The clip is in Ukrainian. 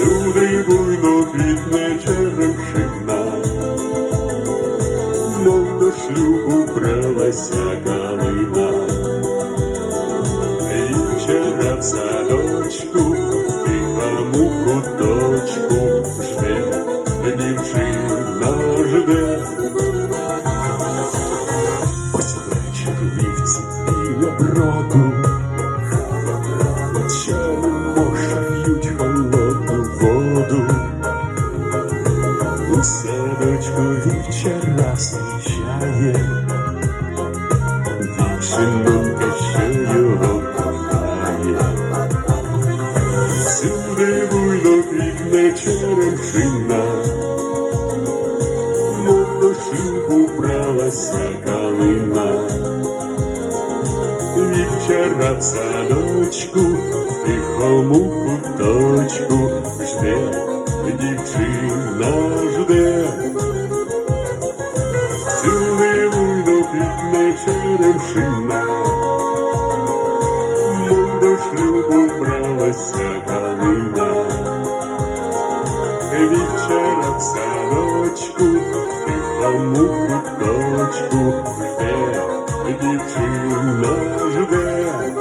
Всюди буйно квітне черемшина, мов до шлюбу бралася калина. І вчора в садочку, тихому куточку жде, дівчина жде. Ось вечір вівці біля броду, садочку вівчара зустрічає Дівчинонька, що його кохає. Всюди буйно квітне черемшина, мов до шлюбу бралася калина. Вівчара в садочку, тихому куточку жде, дівчина жде. Квітне черемшина, ми до шлюбу бралася калина. вечора в садочку, тихому куточку жде, дівчина жде.